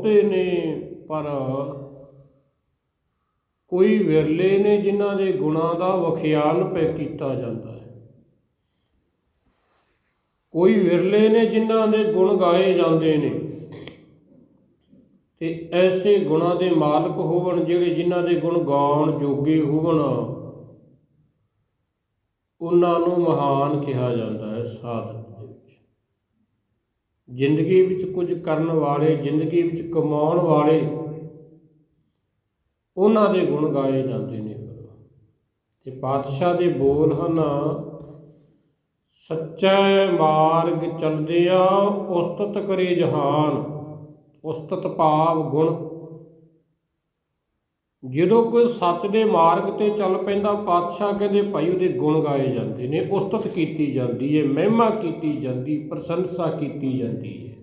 ਬਹੁਤੇ ਨੇ, ਪਰ ਕੋਈ ਵਿਰਲੇ ਨੇ ਜਿਨ੍ਹਾਂ ਦੇ ਗੁਣਾਂ ਦਾ ਵਖਿਆਨ ਪੈ ਕੀਤਾ ਜਾਂਦਾ ਹੈ। ਕੋਈ ਵਿਰਲੇ ਨੇ ਜਿਨ੍ਹਾਂ ਦੇ ਗੁਣ ਗਾਏ ਜਾਂਦੇ ਨੇ ਤੇ ਐਸੇ ਗੁਣਾਂ ਦੇ ਮਾਲਕ ਹੋਵਣ ਜਿਹੜੇ ਜਿਨ੍ਹਾਂ ਦੇ ਗੁਣ ਗਾਉਣ ਜੋਗੇ ਹੋਵਣ, ਉਹਨਾਂ ਨੂੰ ਮਹਾਨ ਕਿਹਾ ਜਾਂਦਾ ਹੈ ਸਾਧਨ ਜ਼ਿੰਦਗੀ ਵਿੱਚ ਕੁਝ ਕਰਨ ਵਾਲੇ, ਜ਼ਿੰਦਗੀ ਵਿੱਚ ਕਮਾਉਣ ਵਾਲੇ, ਉਹਨਾਂ ਦੇ ਗੁਣ ਗਾਏ ਜਾਂਦੇ ਨੇ ਫਿਰ। ਤੇ ਪਾਤਸ਼ਾਹ ਦੇ ਬੋਲ ਹਨ, ਸੱਚਾ ਮਾਰਗ ਚਲਦਿਆ ਉਸਤਤ ਕਰੇ ਜਹਾਨ, ਉਸਤਤ ਭਾਵ ਗੁਣ। ਜਦੋਂ ਕੋਈ ਸੱਚ ਦੇ ਮਾਰਗ ਤੇ ਚੱਲ ਪੈਂਦਾ, ਪਾਤਸ਼ਾਹ ਕਹਿੰਦੇ ਭਾਈ ਉਹਦੇ ਗੁਣ ਗਾਏ ਜਾਂਦੇ ਨੇ, ਉਸਤਤ ਕੀਤੀ ਜਾਂਦੀ ਹੈ ਮਹਿਮਾ ਕੀਤੀ ਜਾਂਦੀ, ਪ੍ਰਸ਼ੰਸਾ ਕੀਤੀ ਜਾਂਦੀ ਹੈ